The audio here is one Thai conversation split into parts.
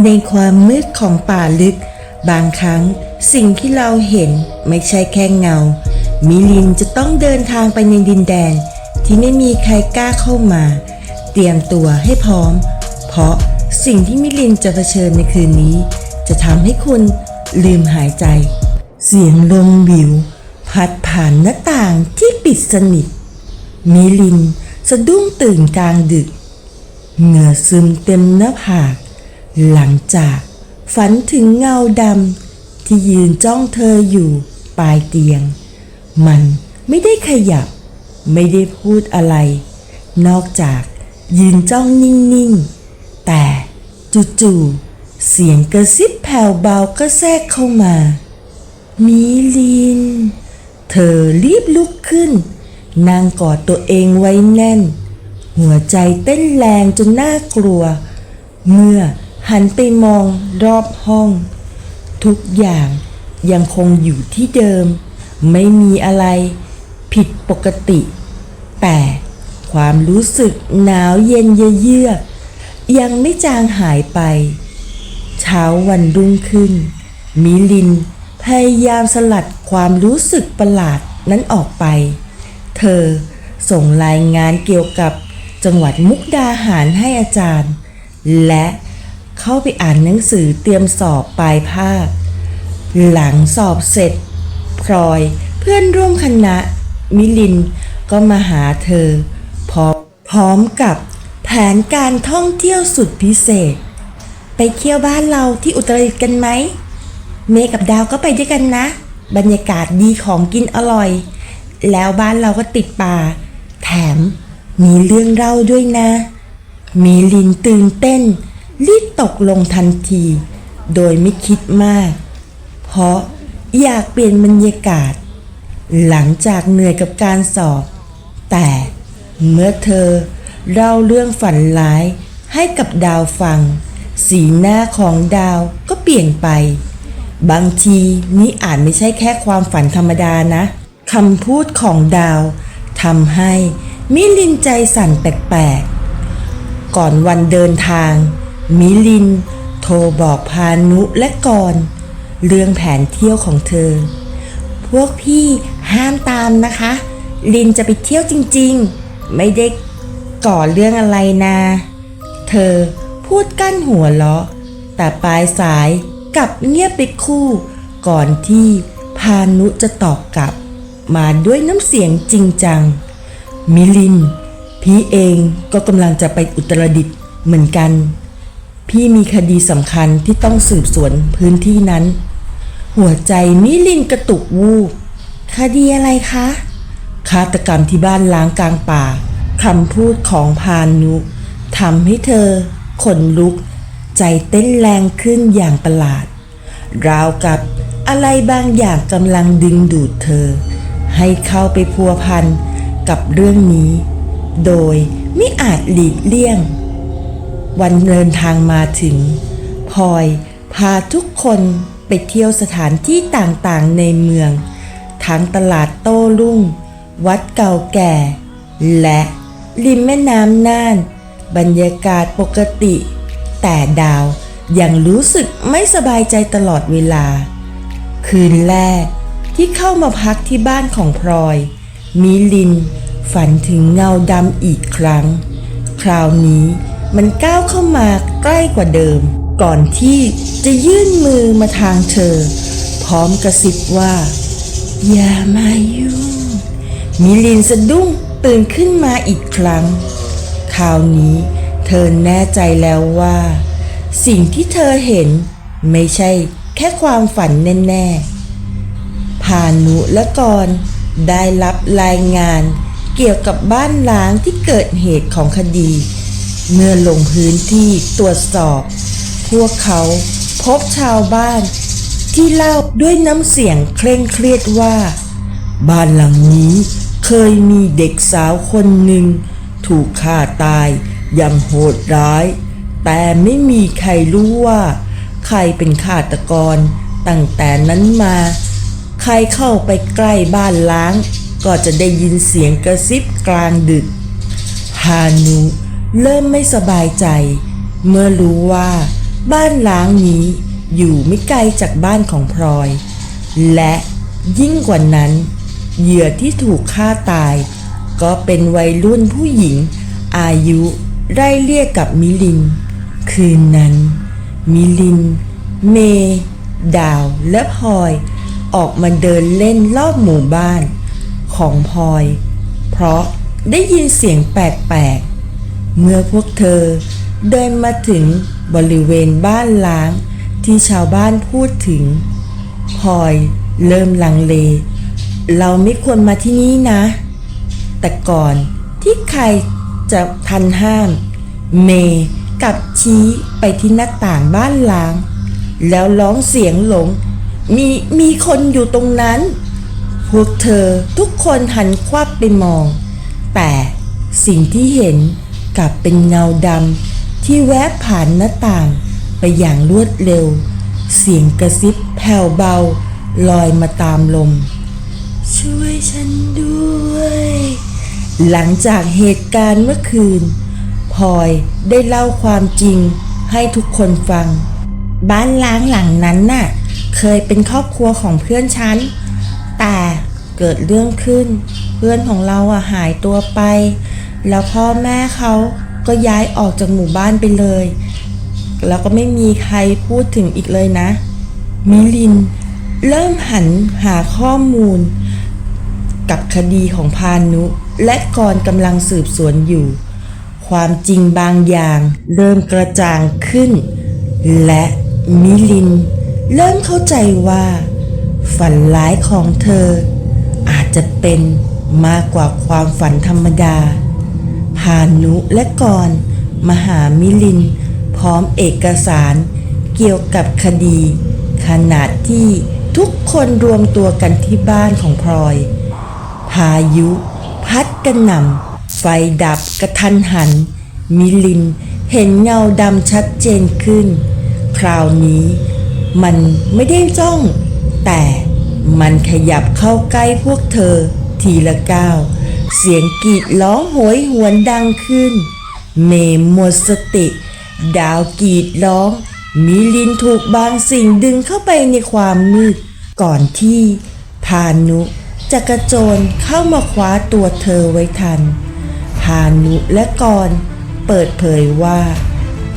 ในความมืดของป่าลึก บางครั้งสิ่งที่เราเห็นไม่ใช่แค่เงา มิลินจะต้องเดินทางไปในดินแดน ที่ไม่มีใครกล้าเข้ามา เตรียมตัวให้พร้อม เพราะสิ่งที่มิลินจะเผชิญในคืนนี้ จะทำให้คุณลืมหายใจ เสียงลมวิว พัดผ่านหน้าต่างที่ปิดสนิท มิลินสะดุ้งตื่นกลางดึก เหงื่อซึมเต็มหน้าผาก หลังจากฝันถึงเงาดำที่ยืนจ้องเธออยู่ปลายเตียง มันไม่ได้ขยับ ไม่ได้พูดอะไร นอกจากยืนจ้องนิ่งๆ แต่จู่ๆเสียงกระซิบแผ่วเบาก็แทรกเข้ามา มิลิน เธอรีบลุกขึ้น นั่งกอดตัวเองไว้แน่น หัวใจเต้นแรงจนน่ากลัว เมื่อ หันไปมองรอบห้อง ทุกอย่างยังคงอยู่ที่เดิม ไม่มีอะไรผิดปกติ แต่ความรู้สึกหนาวเย็นเยือกยังไม่จางหายไป เช้าวันรุ่งขึ้น มิลินพยายามสลัดความรู้สึกประหลาดนั้นออกไป เธอส่งรายงานเกี่ยวกับจังหวัดมุกดาหารให้อาจารย์ และ เข้าไปอ่านหนังสือเตรียมสอบปลายภาค หลังสอบเสร็จ พลอยเพื่อนร่วมคณะ มิลินก็มาหาเธอ พร้อมพร้อมกับแผนการท่องเที่ยวสุดพิเศษ ไปเที่ยวบ้านเราที่อุตรดิตถ์กันไหม เมย์กับดาวก็ไปด้วยกันนะ บรรยากาศดีของกินอร่อย แล้วบ้านเราก็ติดป่า แถมมีเรื่องเล่าด้วยนะ มีลินตื่นเต้น รีบตกลงทันที โดยไม่คิดมาก เพราะอยากเปลี่ยนบรรยากาศ หลังจากเหนื่อยกับการสอบ แต่เมื่อเธอเล่าเรื่องฝันร้ายให้กับดาวฟัง สีหน้าของดาวก็เปลี่ยนไป บางทีนี่อาจไม่ใช่แค่ความฝันธรรมดานะคำพูดของดาวทำให้มิลินใจสั่นแปลกๆ ก่อนวันเดินทาง มิลิน โทรบอกพานุและกรณ์เรื่องแผนเที่ยวของเธอ พวกพี่ห้ามตามนะคะ ลินจะไปเที่ยวจริงๆ ไม่ได้ก่อเรื่องอะไรนะ เธอพูดกั้นหัวเราะ แต่ปลายสายกลับเงียบไปคู่ ก่อนที่พานุจะตอบกลับ มาด้วยน้ำเสียงจริงจัง มิลิน พี่เองก็กำลังจะไปอุตรดิตถ์เหมือนกัน พี่มีคดีสำคัญที่ต้องสืบสวนพื้นที่นั้น หัวใจมิลินกระตุกวูบคดีอะไรคะ ฆาตกรรมที่บ้านล้างกลางป่าคำพูดของพานุทำให้เธอ ขนลุก ใจเต้นแรงขึ้นอย่างประหลาด ราวกับอะไรบางอย่างกำลังดึงดูดเธอ ให้เข้าไปพัวพันกับเรื่องนี้ โดยไม่อาจหลีกเลี่ยง วันเดินทางมาถึงพลอยพาทุกคนไปเที่ยวสถานที่ต่างๆในเมือง ทั้งตลาดโต้รุ่ง วัดเก่าแก่ และริมแม่น้ำน่าน บรรยากาศปกติ แต่ดาวยังรู้สึกไม่สบายใจตลอดเวลา คืนแรกที่เข้ามาพักที่บ้านของพลอย มิลินฝันถึงเงาดำอีกครั้ง คราวนี้ มันก้าวเข้ามาใกล้กว่าเดิม ก่อนที่จะยื่นมือมาทางเธอ พร้อมกระซิบว่า อย่ามายุ่งมิลินสะดุ้งตื่นขึ้นมาอีกครั้ง คราวนี้เธอแน่ใจแล้วว่า สิ่งที่เธอเห็นไม่ใช่แค่ความฝันแน่ๆพานุและกรได้รับรายงานเกี่ยวกับบ้านล้างที่เกิดเหตุของคดี เมื่อลงพื้นที่ตรวจสอบ พวกเขาพบชาวบ้าน ที่เล่าด้วยน้ำเสียงเคร่งเครียดว่า บ้านหลังนี้เคยมีเด็กสาวคนหนึ่ง ถูกฆ่าตายอย่างโหดร้าย แต่ไม่มีใครรู้ว่า ใครเป็นฆาตกรตั้งแต่นั้นมา ใครเข้าไปใกล้บ้านล้าง ก็จะได้ยินเสียงกระซิบกลางดึกฮานุ เริ่มไม่สบายใจ เมื่อรู้ว่า บ้านล้างนี้อยู่ไม่ไกลจากบ้านของพลอย และยิ่งกว่านั้น เหยื่อที่ถูกฆ่าตาย ก็เป็นวัยรุ่นผู้หญิง อายุไร่เรียกกับมิลิน คืนนั้น มิลิน เม ดาว และพลอย ออกมาเดินเล่นรอบหมู่บ้าน ของพลอย เพราะได้ยินเสียงแปลกๆ เมื่อพวกเธอเดินมาถึงบริเวณบ้านล้างที่ชาวบ้านพูดถึงพลอยเริ่มลังเล เราไม่ควรมาที่นี่นะ แต่ก่อนที่ใครจะทันห้าม เมย์กับชี้ไปที่หน้าต่างบ้านล้าง แล้วร้องเสียงหลง มีมีคนอยู่ตรงนั้น พวกเธอทุกคนหันควับไปมอง แต่สิ่งที่เห็น กลับเป็นเงาดำที่แวบผ่านหน้าต่างไปอย่างรวดเร็ว เสียงกระซิบแผ่วเบาลอยมาตามลม ช่วยฉันด้วย หลังจากเหตุการณ์เมื่อคืนพลอยได้เล่าความจริงให้ทุกคนฟัง บ้านล้างหลังนั้นน่ะ เคยเป็นครอบครัวของเพื่อนฉัน แต่เกิดเรื่องขึ้น เพื่อนของเราอะหายตัวไป แล้วพ่อแม่เขาก็ย้ายออกจากหมู่บ้านไปเลย แล้วก็ไม่มีใครพูดถึงอีกเลยนะ มิลิน เริ่มหันหาข้อมูล กับคดีของพานุ และกรกำลังสืบสวนอยู่ ความจริงบางอย่าง เริ่มกระจ่างขึ้น และมิลิน เริ่มเข้าใจว่า ฝันร้ายของเธอ อาจจะเป็นมากกว่าความฝันธรรมดาพา นุและกร มหามิลิน พร้อมเอกสารเกี่ยวกับคดี ขนาดที่ทุกคนรวมตัวกันที่บ้านของพลอย พายุ พัดกระหน่ำไฟดับกระทันหัน มิลินเห็นเงาดำชัดเจนขึ้น คราวนี้มันไม่ได้จ้อง แต่มันขยับเข้าใกล้พวกเธอทีละก้าว เสียงกรีดร้องโหยหวนดังขึ้น เมย์หมดสติ ดาวกรีดร้อง มิลินถูกบางสิ่งดึงเข้าไปในความมืด ก่อนที่พานุจะกระโจนเข้ามาคว้าตัวเธอไว้ทัน พานุและกรเปิดเผยว่า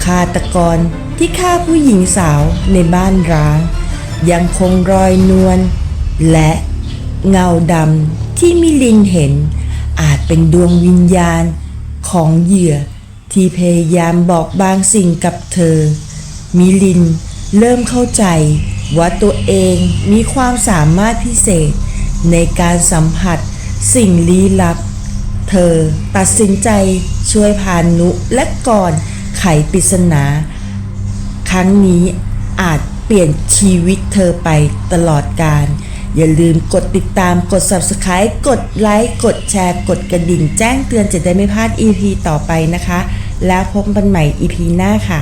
ฆาตกรที่ฆ่าผู้หญิงสาวในบ้านร้าง ยังคงรอยนวลและเงาดำที่มิลินเห็น อาจเป็นดวงวิญญาณของเหยื่อที่พยายามบอกบางสิ่งกับเธอ มิลินเริ่มเข้าใจว่าตัวเองมีความสามารถพิเศษ ในการสัมผัสสิ่งลี้ลับ เธอตัดสินใจช่วยพานุและก่อนไขปริศนา ครั้งนี้อาจเปลี่ยนชีวิตเธอไปตลอดการ อย่าลืมกดติดตามกด subscribe กดไลค์กดแชร์กดกระดิ่งแจ้งเตือนจะได้ไม่พลาด EP ต่อไปนะคะ แล้วพบกันใหม่ EP หน้าค่ะ